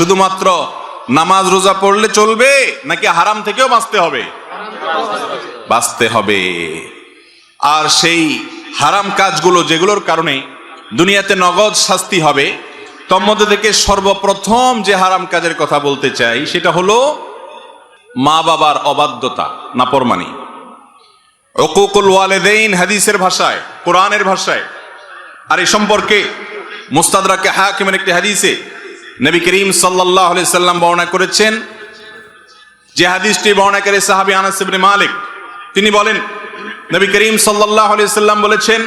শুধুমাত্র নামাজ রোজা পড়লে চলবে নাকি হারাম থেকেও বাঁচতে হবে? বাঁচতে হবে। আর সেই হারাম কাজগুলো যেগুলোর কারণে দুনিয়াতে নগদ শাস্তি হবে, তোর মধ্যে থেকে সর্বপ্রথম যে হারাম কাজের কথা বলতে চাই, সেটা হলো মা বাবার অবাধ্যতা নাপরমানি অকুকুল ওয়ালেদেইন হাদিসের ভাষায়, কোরআনের ভাষায়, আর এই সম্পর্কে মুস্তাদরাকে হাকিমের একটি হাদিসে নবী করিম সাল্লাহ সাল্লাম বর্ণনা করেছেন, যে হাদিসটি বর্ণাকারী সাহাবি আনাস মালিক, তিনি বলেন, নবী করিম আলাইহি সাল্লাম বলেছেন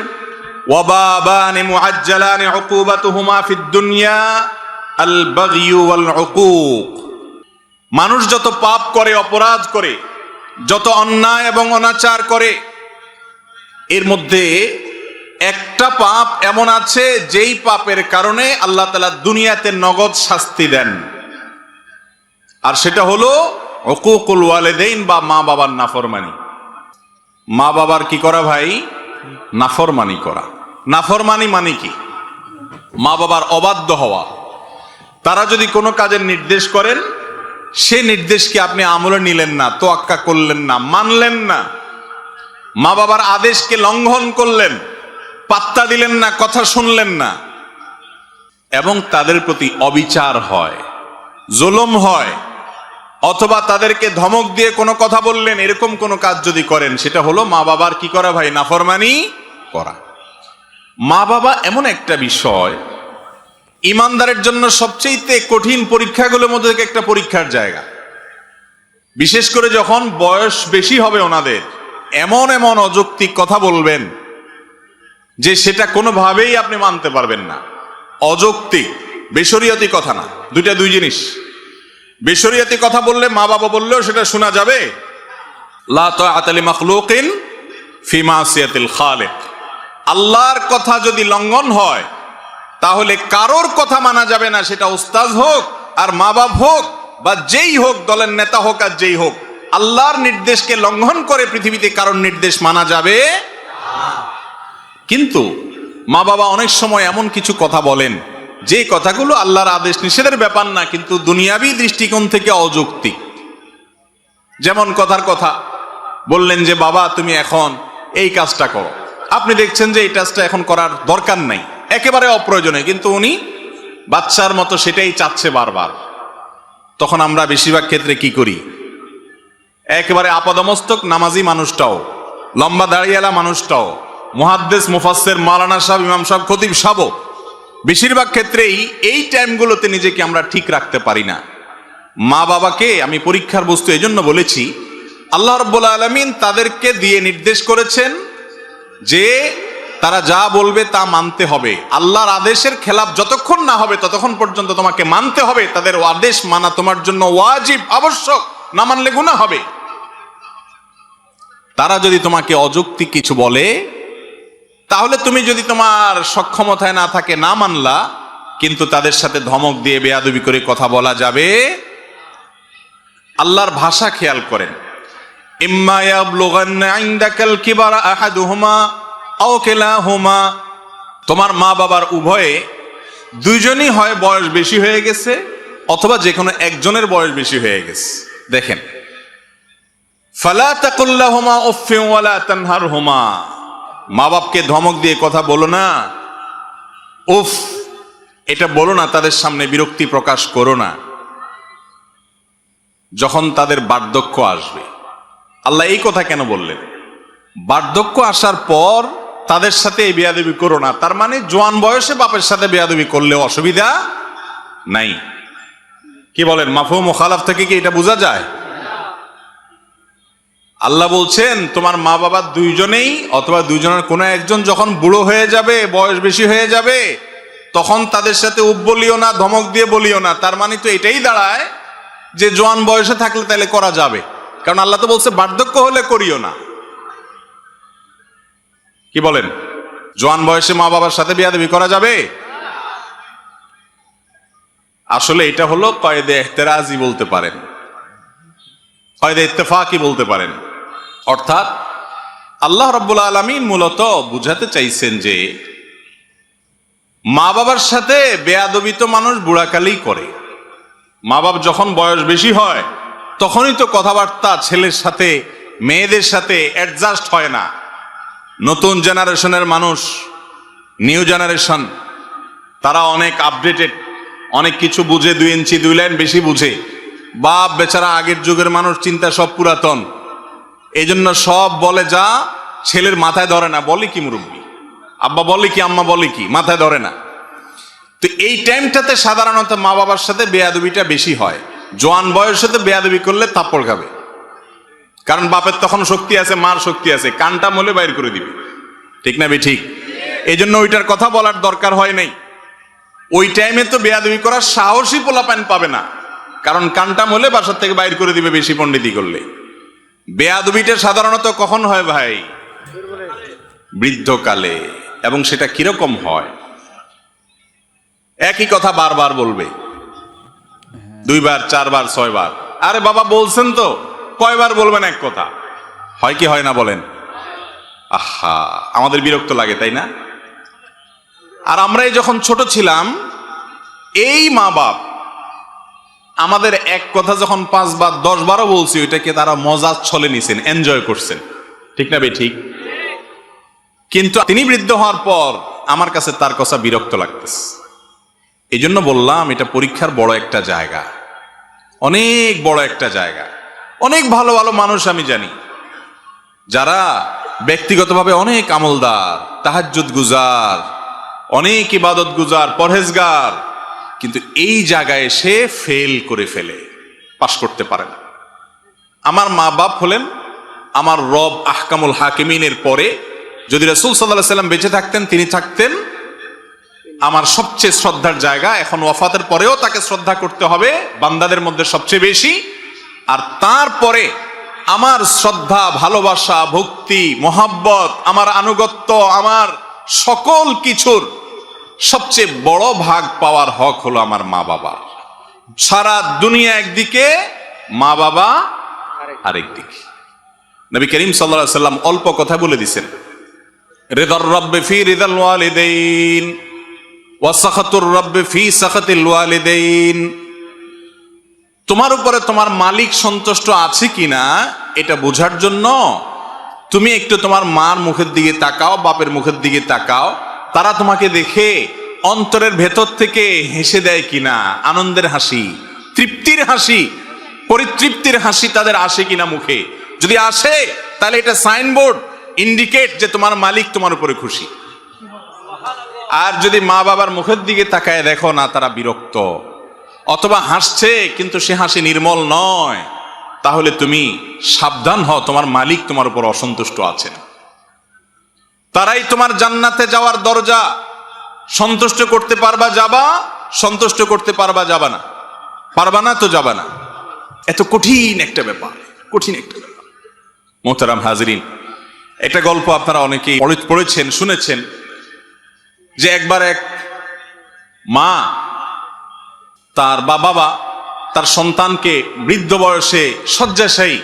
মানুষ যত পাপ করে, অপরাধ করে, যত অন্যায় এবং অনাচার করে, এর মধ্যে একটা পাপ এমন আছে যেই পাপের কারণে আল্লাহ তালা দুনিয়াতে নগদ শাস্তি দেন। আর সেটা হলো অকুকুল ওয়ালেদেইন বা মা বাবার নাফরমানি। মা বাবার কি করা ভাই? নাফরমানি করা। নাফরমানি মানে কি? মা বাবার অবাধ্য হওয়া। তারা যদি কোনো কাজের নির্দেশ করেন, সে নির্দেশকে আপনি আমলে নিলেন না, তোয়াক্কা করলেন না, মানলেন না। মা বাবার আদেশকে লঙ্ঘন করলেন। পাত্তা দিলেন না, কথা শুনলেন না। এবং তাদের প্রতি অবিচার হয়, জুলুম হয়, অথবা তাদেরকে ধমক দিয়ে কোনো কথা বললেন, এরকম কোনো কাজ যদি করেন, সেটা হলো মা বাবার কি করা ভাই? নাফরমানি করা। মা বাবা এমন একটা বিষয়, ইমানদারের জন্য সবচেয়ে কঠিন পরীক্ষাগুলোর মধ্যে থেকে একটা পরীক্ষার জায়গা। বিশেষ করে যখন বয়স বেশি হবে ওনাদের, এমন এমন অযৌক্তিক কথা বলবেন যে সেটা কোনোভাবেই আপনি মানতে পারবেন না। অযৌক্তিক বেসরিয়তি কথা না। দুইটা দুই জিনিস। বেসরিয়াতি কথা বললে মা বাবা বললেও সেটা শোনা যাবে। আল্লাহর কথা যদি লঙ্ঘন হয়, তাহলে কারোর কথা মানা যাবে না, সেটা উস্তাজ হোক আর মা বাপ হোক বা যেই হোক, দলের নেতা হোক আর যেই হোক। আল্লাহর নির্দেশকে লঙ্ঘন করে পৃথিবীতে কারোর নির্দেশ মানা যাবে কিন্তু মা বাবা অনেক সময় এমন কিছু কথা বলেন, যে কথাগুলো আল্লাহর আদেশ নিষেধের ব্যাপার না, কিন্তু দুনিয়াবি দৃষ্টিকোণ থেকে অযৌক্তিক যেমন কথার কথা বললেন যে, বাবা, তুমি এখন এই কাজটা করো। আপনি দেখছেন যে এই কাজটা এখন করার দরকার নাই, একেবারে অপ্রয়োজনীয় কিন্তু উনি বাচ্চার মতো সেটাই চাচ্ছে বারবার। তখন আমরা বেশিরভাগ ক্ষেত্রে কি করি? একেবারে আপাদমস্তক নামাজি মানুষটাও, লম্বা দাঁড়িয়েলা মানুষটাও মুহাদ্দেস, মুফাসসের মালানা সাহেব, ইমাম সাহেব, খতিব সাহেব বেশিরভাগ ক্ষেত্রেই এই টাইমগুলোতে নিজেকে আমরা ঠিক রাখতে পারি না। মা বাবাকে আমি পরীক্ষার বস্তু এজন্য বলেছি, আল্লাহ রব্বুল আলমিন তাদেরকে দিয়ে নির্দেশ করেছেন যে তারা যা বলবে তা মানতে হবে। আল্লাহর আদেশের খেলাপ যতক্ষণ না হবে ততক্ষণ পর্যন্ত তোমাকে মানতে হবে। তাদের আদেশ মানা তোমার জন্য ওয়াজিব, আবশ্যক, না মানলে গুণা হবে। তারা যদি তোমাকে অযৌক্তিক কিছু বলে তাহলে তুমি যদি তোমার সক্ষমতায় না থাকে না মানলা, কিন্তু তাদের সাথে ধমক দিয়ে বেয়াদবি করে কথা বলা যাবে। আল্লাহর ভাষা খেয়াল করেন। তোমার মা বাবার উভয়ে দুইজনই হয় বয়স বেশি হয়ে গেছে, অথবা যে কোনো একজনের বয়স বেশি হয়ে গেছে। দেখেন। ফালা তাকুল্লাহুমা উফফিন ওয়ালা তানহারহুমা। মা বাপকে ধমক দিয়ে কথা বলো না। উফ, এটা বলো না, তাদের সামনে বিরক্তি প্রকাশ করো না। যখন তাদের বার্ধক্য আসবে। আল্লাহ এই কথা কেন বললেন? বার্ধক্য আসার পর তাদের সাথে এই বেয়াদবি করো না। তার মানে জোয়ান বয়সে বাপের সাথে বেয়াদবি করলে অসুবিধা নাই। কি বলেন মাফু মোখালাফ থেকে কি এটা বোঝা যায়? আল্লাহ বলছেন, তোমার মা বাবা দুইজনেই অথবা দুইজনের কোনো একজন যখন বুড়ো হয়ে যাবে, বয়স বেশি হয়ে যাবে, তখন তাদের সাথে উপ বলিও না, ধমক দিয়ে বলিও না। তার মানে তো এটাই দাঁড়ায় যে জোয়ান বয়সে থাকলে তাহলে করা যাবে। কারণ আল্লাহ তো বলছে, বার্ধক্য হলে করিও না। কি বলেন? জোয়ান বয়সে মা বাবার সাথে বিয়াদবি করা যাবে? আসলে এটা হলো কয়েদে এহতেরাজি বলতে পারেন। কয়েদে ইত্তেফাকি বলতে পারেন। অর্থাৎ আল্লাহ রব্বুল আলমিন মূলত বুঝাতে চাইছেন যে মা বাবার সাথে বেয়াদবিত মানুষ বুড়াকালেই করে। মা বাপ যখন বয়স বেশি হয়, তখনই তো কথাবার্তা ছেলের সাথে, মেয়েদের সাথে অ্যাডজাস্ট হয় না। নতুন জেনারেশনের মানুষ নিউ জেনারেশন তারা অনেক আপডেটেড অনেক কিছু বুঝে, দুই ইঞ্চি, দুই লাইন বেশি বুঝে। বাপ বেচারা আগের যুগের মানুষ, চিন্তা সব পুরাতন। এই জন্য সব বলে যা ছেলের মাথায় ধরে না, বলে কি মুরব্বী? আব্বা বলে কি, আম্মা বলে কি, মাথায় ধরে না। তো এই টাইমটাতে সাধারণত মা বাবার সাথে বেয়াদবিটা বেশি হয়। জোয়ান বয়সেতে বেয়াদবি করলে থাপ্পড় খাবে। কারণ বাপের তখন শক্তি আছে, মার শক্তি আছে, কানটা মলে বাইর করে দিবে। ঠিক না বে ঠিক? এই জন্য ওইটার কথা বলার দরকার হয় নাই। ওই টাইমে তো বেয়াদবি করার সাহসী পোলাপান পাবে না। কারণ কানটা মলে বাসার থেকে বাইর করে দিবে বেশি পণ্ডিতি করলে। বেয়াদবিটা সাধারণত কখন হয় ভাই? বৃদ্ধকালে। এবং সেটা কীরকম হয়? একই কথা বারবার বলবে। দুইবার, চারবার, ছয়বার। আরে বাবা, বলছেন তো, কয়বার বলবেন এক কথা? হয় কি, হয় না বলেন? আহা, আমাদের বিরক্ত লাগে, তাই না? আর আমরাই যখন ছোট ছিলাম, এই মা বাপ আমাদের এক কথা যখন পাঁচবার দশ বারও বলছি, ওইটাকে তারা মজার ছলে নিছেন এনজয় করছেন। ঠিক না বে ঠিক? কিন্তু তিনি বৃদ্ধ হওয়ার পর আমার কাছে তার কথা বিরক্ত লাগতেছে। এই জন্য বললাম, এটা পরীক্ষার বড় একটা জায়গা। অনেক বড় একটা জায়গা। অনেক ভালো ভালো মানুষ আমি জানি। যারা ব্যক্তিগতভাবে অনেক আমলদার, তাহাজ্জুদ গুজার, অনেক ইবাদত গুজার, পরহেজগার কিন্তু এই জায়গায় সে ফেল করে ফেলে পাশ করতে পারে না। আমার মা বাপ হলেন, আমার রব আহকামুল হাকিমিনের পরে যদি রসুল সাল্লাহ সাল্লাম বেঁচে থাকতেন, তিনি থাকতেন, আমার সবচেয়ে শ্রদ্ধার জায়গা এখন ওয়াফাতের পরেও তাকে শ্রদ্ধা করতে হবে, বান্দাদের মধ্যে সবচেয়ে বেশি। আর তারপরে আমার শ্রদ্ধা, ভালোবাসা, ভক্তি, মহাব্বত, আমার আনুগত্য, আমার সকল কিছুর সবচেয়ে বড় ভাগ পাওয়ার হক হলো আমার মা বাবার সারা দুনিয়া একদিকে, মা বাবা আরেকদিকে নবী করিম সাল্লাহ সাল্লাম অল্প কথা বলে দিছেন। রেদর রব্বে ফি রিদাল ওয়ালিদাইন ওয়াসাখাতুর রব্বে ফি সাখাতিল ওয়ালিদাইন। তোমার উপরে তোমার মালিক সন্তুষ্ট আছে কিনা, এটা বোঝার জন্য তুমি একটু তোমার মার মুখের দিকে তাকাও, বাপের মুখের দিকে তাকাও। তারা তোমাকে দেখে অন্তরের ভেতর থেকে হেসে দেয় কিনা? আনন্দের হাসি, তৃপ্তির হাসি, পরিতৃপ্তির হাসি তাদের আসে কিনা মুখে? যদি আসে, তাহলে এটা সাইনবোর্ড, ইন্ডিকেট যে তোমার মালিক তোমার উপরে খুশি। আর যদি মা বাবার মুখের দিকে তাকায় দেখো না, তারা বিরক্ত। অথবা হাসছে, কিন্তু সে হাসি নির্মল নয়। তাহলে তুমি সাবধান হও, তোমার মালিক তোমার উপর অসন্তুষ্ট আছেন। তারাই তোমার জান্নাতে যাওয়ার দরজা। সন্তুষ্ট করতে পারবা যাবা, সন্তুষ্ট করতে পারবা যাবা না। পারবা না তো যাবা না। এত কঠিন একটা ব্যাপার, কঠিন একটা ব্যাপার। মোহতারাম হাজরিন, একটা গল্প আপনারা অনেকেই পড়ে- পড়েছেন, শুনেছেন, যে একবার এক মা তার বা বাবা তার সন্তানকে বৃদ্ধ বয়সে শয্যাশায়ী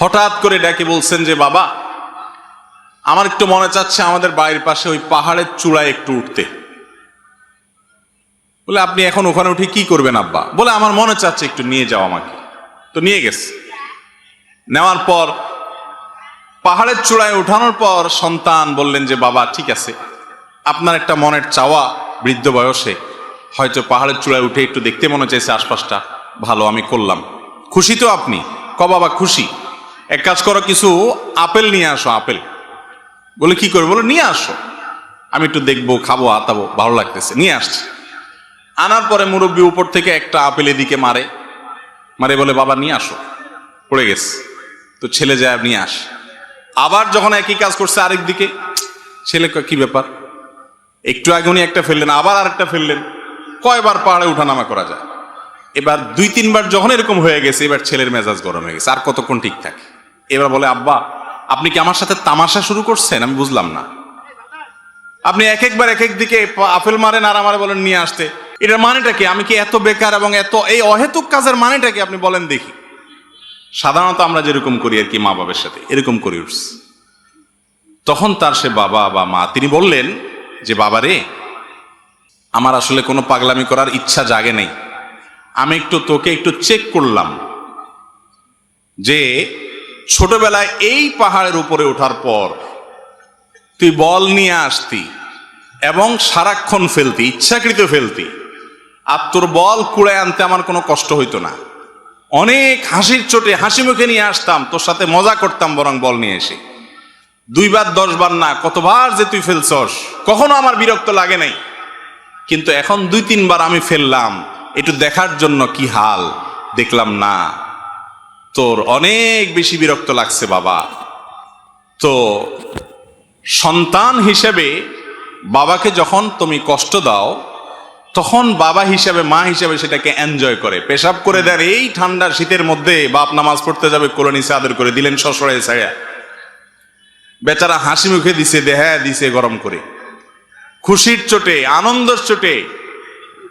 হঠাৎ করে ডাকে বলছেন যে, বাবা আমার একটু মনে চাচ্ছে আমাদের বাড়ির পাশে ওই পাহাড়ের চূড়ায় একটু উঠতে। বলে, আপনি এখন ওখানে উঠে কি করবেন আব্বা? বলে, আমার মনে চাচ্ছে একটু নিয়ে যাও আমাকে। তো নিয়ে গেছে। নেওয়ার পর, পাহাড়ের চূড়ায় উঠানোর পর সন্তান বললেন যে, বাবা, ঠিক আছে। আপনার একটা মনের চাওয়া বৃদ্ধ বয়সে, হয়তো পাহাড়ের চূড়ায় উঠে একটু দেখতে মনে চাইছে আশপাশটা। ভালো, আমি করলাম। খুশি তো আপনি? ক বাবা, খুশি? এক কাজ করো, কিছু আপেল নিয়ে আসো, আপেল। বলে, কি করব? বলে, নিয়ে আসো। আমি একটু দেখব, খাব, আতাবো, ভালো লাগতেছে। নিয়ে আসছি। আনার পরে মুরব্বী উপর থেকে একটা আপেল এদিকে মারে। মারে বলে, বাবা, নিয়ে আসো। পড়ে গেছে। তো ছেলে যায়, নিয়ে আস। আবার যখন একই কাজ করছে আরেক দিকে, ছেলে কি ব্যাপার? একটু আগে উনি একটা ফেললেন, আবার আরেকটা ফেললেন। কয়বার পাহাড়ে উঠানামা করা যায়। এবার দুই, তিনবার যখন এরকম হয়ে গেছে, এবার ছেলের মেজাজ গরম হয়ে গেছে। আর কতক্ষণ ঠিক থাকে? এবার বলে, আব্বা আপনি কি আমার সাথে তামাশা শুরু করছেন? আমি বুঝলাম না। আপনি এক একবার এক এক দিকে আপেল মারেন আর আমারে বলেন, নিয়ে আসতে। এটার মানেটা কি? আমি কি এত বেকার এবং এত, এই অহেতুক কাজের মানেটা কি? আপনি বলেন দেখি। সাধারণত আমরা যেরকম করি আর কি মা বাবার সাথে, এরকম করি উঠছি। তখন তার সে বাবা বা মা, তিনি বললেন যে, বাবা রে, আমার আসলে কোনো পাগলামি করার ইচ্ছা জাগে নেই। আমি একটু তোকে একটু চেক করলাম যে ছোটবেলায় এই পাহাড়ের উপরে ওঠার পর তুই বল নিয়ে আসতি এবং সারাক্ষণ ফেলতি, ইচ্ছাকৃত ফেলতি। আর তোর বল কুড়ে আনতে আমার কোনো কষ্ট হইতো না। অনেক হাসির চোটে হাসি মুখে নিয়ে আসতাম, তোর সাথে মজা করতাম বরং বল নিয়ে এসে। দুইবার, দশবার না, কতবার যে তুই ফেলছস, কখনো আমার বিরক্ত লাগে নাই। কিন্তু এখন দুই, তিনবার আমি ফেললাম, একটু দেখার জন্য কি হাল, দেখলাম না। তোর অনেক বেশি বিরক্ত লাগছে, বাবা। তো সন্তান হিসেবে বাবাকে যখন তুমি কষ্ট দাও, তখন বাবা হিসাবে, মা হিসাবে সেটাকে এনজয় করে। পেশাব করে দেন এই ঠান্ডা শীতের মধ্যে বাপ নামাজ পড়তে যাবে কোলনিসে আদর করে দিলেন শ্বশুরে ছায়া। বেচারা হাসি মুখে দিছে, দেহা দিছে গরম করে। খুশির চোটে, আনন্দের চোটে।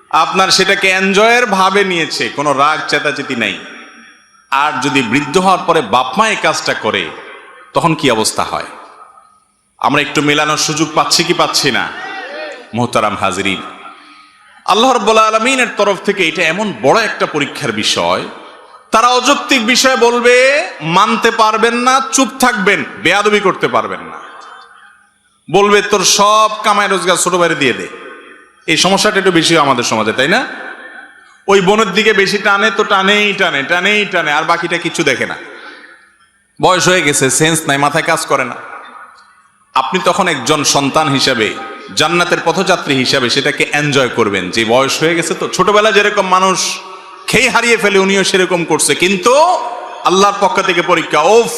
আপনার সেটাকে এনজয়ের ভাবে নিয়েছে, কোনো রাগ চেতাচেতি নাই। আর যদি বৃদ্ধ হওয়ার পরে বাপ মা এই কাজটা করে, তখন কি অবস্থা হয়? আমরা একটু মেলানোর সুযোগ পাচ্ছি কি পাচ্ছি না? মোহতারাম হাজরিন, আল্লাহ রব্বুল আলমিনের তরফ থেকে এটা এমন বড় একটা পরীক্ষার বিষয়। তারা অযৌক্তিক বিষয় বলবে, মানতে পারবেন না, চুপ থাকবেন, বেয়াদবি করতে পারবেন না। বলবে, তোর সব কামাই রোজগার ছোট বাইরে দিয়ে দে। এই সমস্যাটা একটু বেশি আমাদের সমাজে, তাই না? ওই বোনের দিকে বেশি টানে তো টানেই টানে টানেই টানে, আর বাকিটা কিছু দেখে না। বয়স হয়ে গেছে সেন্স নাই, মাথায় কাজ করে না। আপনি তখন একজন সন্তান হিসাবে, জান্নাতের পথযাত্রী হিসাবে সেটাকে এনজয় করবেন। যে বয়স হয়ে গেছে তো ছোটবেলা যেরকম মানুষ খেয়ে হারিয়ে ফেলে, উনিও সেরকম করছে। কিন্তু আল্লাহর পক্ষ থেকে পরীক্ষা, ওফ,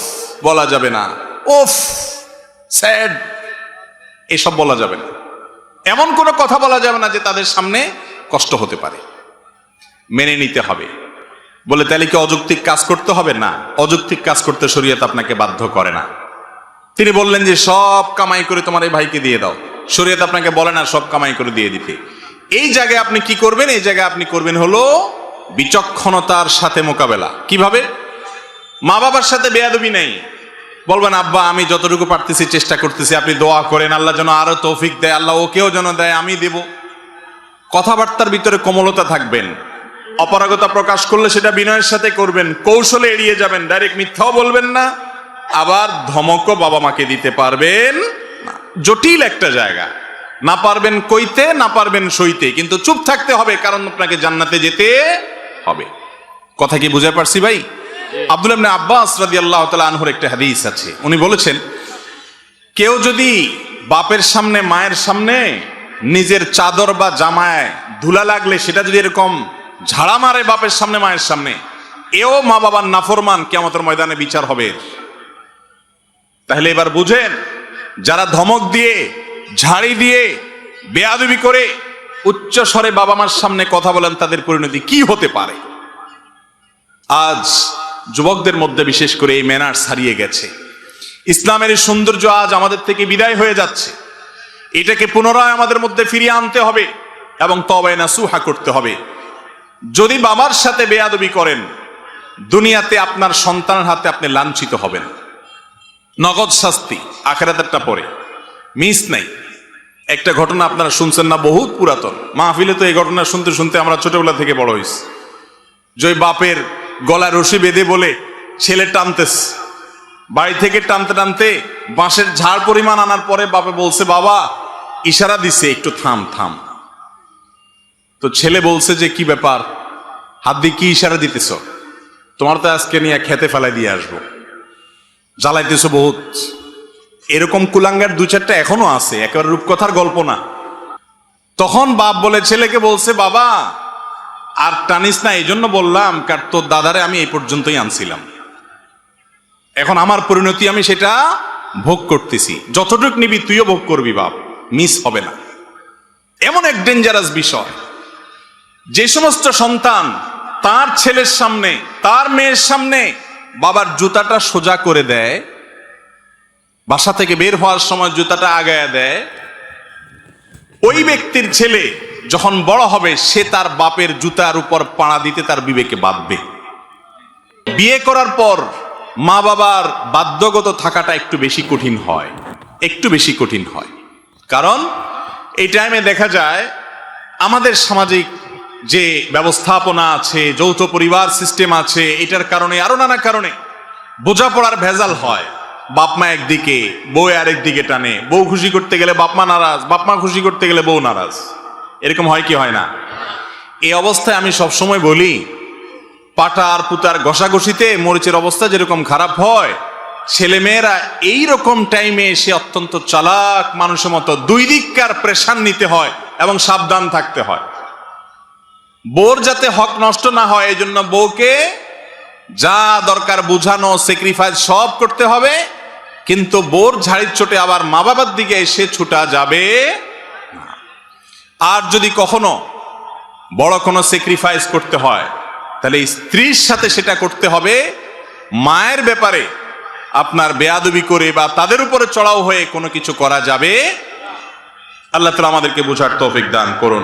বলা যাবে না। ওফ, স্যাড, এসব বলা যাবে না। এমন কোনো কথা বলা যাবে না যে তাদের সামনে কষ্ট হতে পারে। মেনে নিতে হবে। বলে তাহলে কি অযৌক্তিক কাজ করতে হবে? না। অযৌক্তিক কাজ করতে শরীয়ত আপনাকে বাধ্য করে না। তিনি বললেন যে, সব কামাই করে তোমার এই ভাইকে দিয়ে দাও। শরীয়ত আপনাকে বলে না, সব কামাই করে দিয়ে দিতে। এই জায়গায় আপনি কি করবেন? এই জায়গায় আপনি করবেন হলো বিচক্ষণতার সাথে মোকাবেলা। কীভাবে? মা বাবার সাথে বেয়াদবি নেই। বলবেন, আব্বা, আমি যতটুকু পারতেছি, চেষ্টা করতেছি। আপনি দোয়া করেন, আল্লাহ যেন আরও তৌফিক দেয়, আল্লাহ ওকেও যেন দেয়, আমি দেব। কথাবার্তার ভিতরে কোমলতা থাকবেন। অপারগতা প্রকাশ করলে সেটা বিনয়ের সাথে করবেন, কৌশলে এড়িয়ে যাবেন ডাইরেক্ট মিথ্যাও বলবেন না, আবার ধমকও বাবা মাকে দিতে পারবেন। জটিল একটা জায়গা। না পারবেন কইতে, না পারবেন সইতে, কিন্তু চুপ থাকতে হবে, কারণ আপনাকে জান্নাতে যেতে হবে। কথা কি বুঝে পারছি ভাই? আব্দুল ইবনে আব্বাস রাদিয়াল্লাহু তাআলা আনহুর একটা হাদিস আছে। উনি বলেছেন, কেউ যদি বাপের সামনে, মায়ের সামনে নিজের চাদর বা জামায় ধুলা লাগলে সেটা যদি এরকম ঝাড়া মারে বাপের সামনে, মায়ের সামনে। এও মা বাবার নাফরমান কেমতের ময়দানে বিচার হবে। তাহলে এবার বুঝেন, যারা ধমক দিয়ে, ঝাড়ি দিয়ে, বেয়াদবি করে উচ্চ স্বরে বাবা মার সামনে কথা বলেন, তাদের পরিণতি কি হতে পারে? আজ যুবকদের মধ্যে বিশেষ করে এই ম্যানার্স হারিয়ে গেছে। ইসলামের এই সৌন্দর্য আজ আমাদের থেকে বিদায় হয়ে যাচ্ছে। এটাকে পুনরায় আমাদের মধ্যে ফিরিয়ে আনতে হবে এবং তবে নাসুহা করতে হবে। যদি বাবার সাথে বেয়াদবি করেন, দুনিয়াতে আপনার সন্তানের হাতে আপনি লাঞ্ছিত হবেন। নগদ শাস্তি, আখেরাতেরটা পরে। মিস নাই। একটা ঘটনা আপনারা শুনছেন না, বহুত পুরাতন। মাহফিলে তো এই ঘটনা শুনতে শুনতে আমরা ছোটবেলা থেকে বড় হয়েছি। যে বাপের গলায় রশি বেঁধে বলে, ছেলে টানতেস। বাড়ি থেকে টানতে টানতে বাঁশের ঝাড় পরিমাণ আনার পরে বাপে বলছে, বাবা, ইশারা দিছে, একটু থাম থাম। তো ছেলে বলছে যে, কি ব্যাপার? হাত দিয়ে কি ইশারা দিতেছ? তোমার তো আজকে নিয়ে খেতে ফেলাই দিয়ে আসব। জ্বালাইতেছো বহুত। এরকম কুলাঙ্গার দু চারটা এখনও আছে, একেবারে রূপকথার গল্প না। তখন বাপ বলে, ছেলেকে বলছে, বাবা, আর টানিস না এই জন্য বললাম, কার তোর দাদারে আমি এই পর্যন্তই আনছিলাম। এখন আমার পরিণতি আমি সেটা ভোগ করতেছি। যতটুক নিবি তুইও ভোগ করবি বাপ, মিস হবে না। এমন এক ডেঞ্জারাস বিষয়। যে সমস্ত সন্তান তার ছেলের সামনে, তার মেয়ের সামনে বাবার জুতাটা সোজা করে দেয়, বাসা থেকে বের হওয়ার সময় জুতাটা আগায় দেয়, ওই ব্যক্তির ছেলে যখন বড় হবে, সে তার বাপের জুতার উপর পাড়া দিতে তার বিবেকে বাঁধবে বিয়ে করার পর মা বাবার বাধ্যগত থাকাটা একটু বেশি কঠিন হয়, একটু বেশি কঠিন হয়। কারণ এই টাইমে দেখা যায়, আমাদের সামাজিক যে ব্যবস্থাপনা আছে, যৌথ পরিবার সিস্টেম আছে, এটার কারণে আরও নানা কারণে বোঝাপড়ার ভেজাল হয়। বাপমা একদিকে, বউ আরেক দিকে টানে। বউ খুশি করতে গেলে বাপমা নারাজ বাপমা খুশি করতে গেলে বউ নারাজ। এরকম হয় কি হয় না? এই অবস্থায় আমি সবসময় বলি, পাটা আর পুতার ঘষাঘষিতে মরিচের অবস্থা যেরকম খারাপ হয়, ছেলেমেয়েরা এই রকম টাইমে এসে অত্যন্ত চালাক মানুষের মতো দুই দিককার প্রেশার নিতে হয় এবং সাবধান থাকতে হয়। বোর যাতে হক নষ্ট না হয়, এই জন্য বউকে যা দরকার বুঝানো সেক্রিফাইস সব করতে হবে। কিন্তু বোর ঝাড়ির চোটে আবার মা বাবার দিকে এসে ছুটা যাবে আর যদি কখনো বড় কোনো স্যাক্রিফাইস করতে হয়, তাহলে স্ত্রীর সাথে সেটা করতে হবে। মায়ের ব্যাপারে আপনার বেয়াদবি করে বা তাদের উপরে চড়াও হয়ে কোনো কিছু করা যাবে। আল্লাহ তালা আমাদেরকে বোঝার তৌফিক দান করুন।